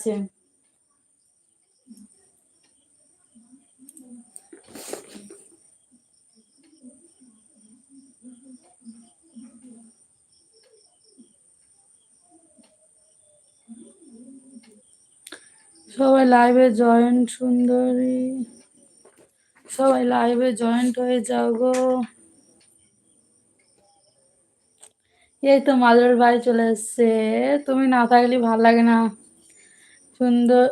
আছে সবাই লাইভে জয়েন্ট সুন্দরী। সবাই লাইভে জয়েন্ট হয়ে যাও গো। এই তো মাদুর ভাই চলে এসছে। তুমি না থাকলে ভালো লাগে না। সুন্দর।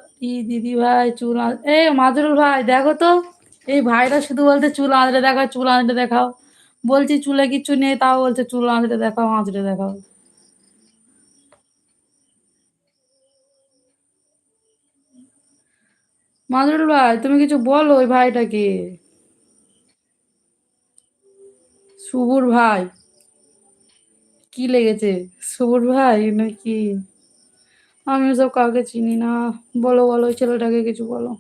দিদি ভাই, চুল এই মাদুর ভাই, দেখো তো। এই ভাইরা শুধু বলতে চুল আঁচড়ে দেখাও, চুল আঁচড়ে দেখাও। বলছি চুলে কিছু নেই, তাও বলছে চুল আঁচড়ে দেখাও আঁচড়ে দেখাও। মাদুরুল ভাই, তুমি কিছু বলো ওই ভাইটাকে। শুভুর ভাই, কি লেগেছে? শুভুর ভাই, নাকি? আমি ওসব কাউকে চিনি না। বলো বলো ওই ছেলেটাকে কিছু বলো।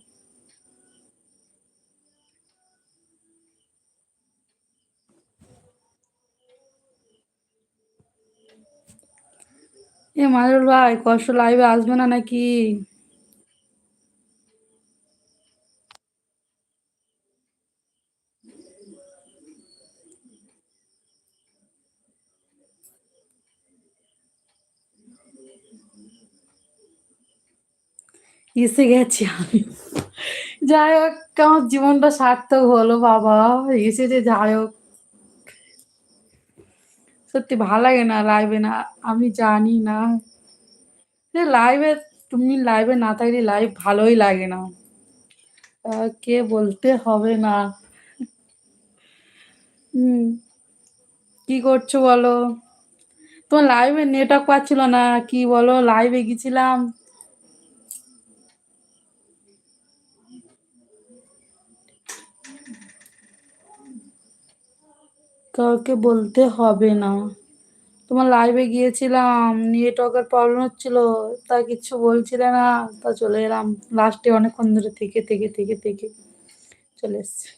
এ মাদুর ভাই, কষ্ট লাইভে আসবে না নাকি? এসে গেছি আমি। যাই হোক, আমার জীবনটা সার্থক হলো, বাবা। এসেছে, যাই হোক। সত্যি ভালো লাগে না লাইভে না, আমি জানি না। লাইভে তুমি লাইভে না থাকলে লাইভ ভালোই লাগে না। কে বলতে হবে না। হুম, কি করছ বলো? তোমার লাইভে নেটওয়ার্ক পাচ্ছিল না, কি বলো? লাইভে গেছিলাম। কাউকে বলতে হবে না। তোমার লাইভে গিয়েছিলাম নেটওয়ার্কের প্রবলেম হচ্ছিল তা কিছু বলছিলে না। তা চলে এলাম। লাস্টে অনেকক্ষণ ধরে থেকে থেকে থেকে থেকে চলে এসছি।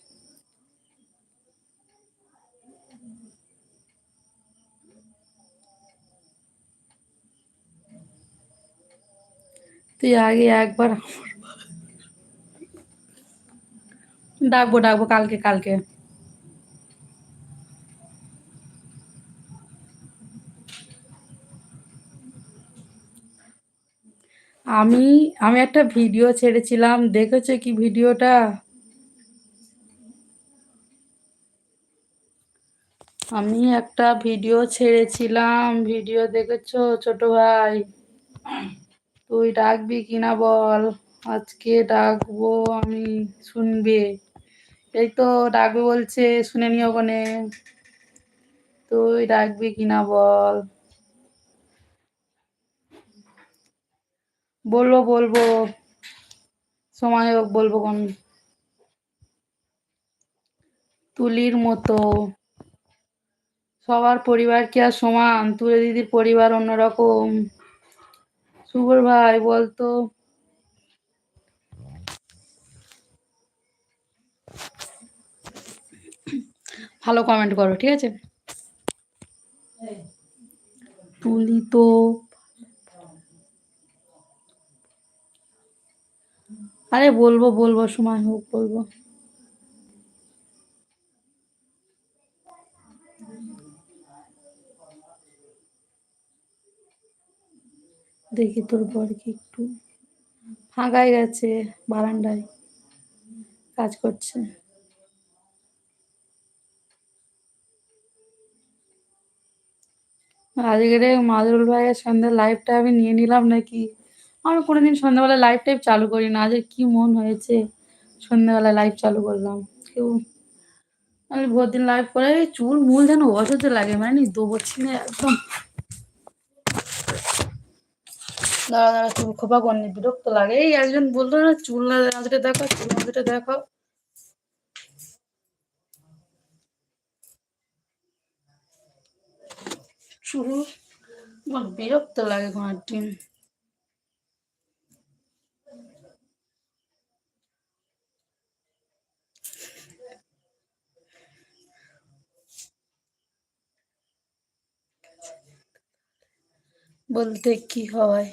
তুই আগে একবার ডাকবো ডাকবো কালকে কালকে। আমি আমি একটা ভিডিও ছেড়েছিলাম, দেখেছ কি ভিডিওটা আমি একটা ভিডিও ছেড়েছিলাম ভিডিও দেখেছ ছোট ভাই? তুই ডাকবি কিনা বল? আজকে ডাকবো আমি, শুনবে? এই তো ডাকবে বলছে, শুনে নি ওখানে। তুই ডাকবি কিনা বল? বলব বলব, সময় হোক, বলব কোন তুলির মতো। সবার পরিবার কি আর সমান? তুলে দিদির পরিবার অন্যরকম। শুভর ভাই, বলতো। ভালো কমেন্ট করো, ঠিক আছে? তুলি তো আরে বলব বলব, সময় হোক, বলব। দেখি তোর বরকে একটু ফাঁকায় গেছে, বারান্দায় কাজ করছে। আজকের মাদুরুল ভাইয়ের সন্ধ্যে লাইভটা আমি নিয়ে নিলাম নাকি? আমি কোনোদিন সন্ধ্যাবেলা লাইভ টাইভ চালু করি না, আজকে কি মন হয়েছে? সন্ধ্যাবেলা লাইভ চালু করলাম। কেউ আমি ভোর দিন লাইভ করে চুল মূল যেন অসহ্য লাগে মানে না একদম। দাঁড়া দাঁড়া, চুল খোপা করনি, বিরক্ত লাগে। এই একজন বলল না, চুল না আজকে দেখো চুল আজকে দেখো চুল আমার বিরক্ত লাগে কোনো বলতে কি হয়?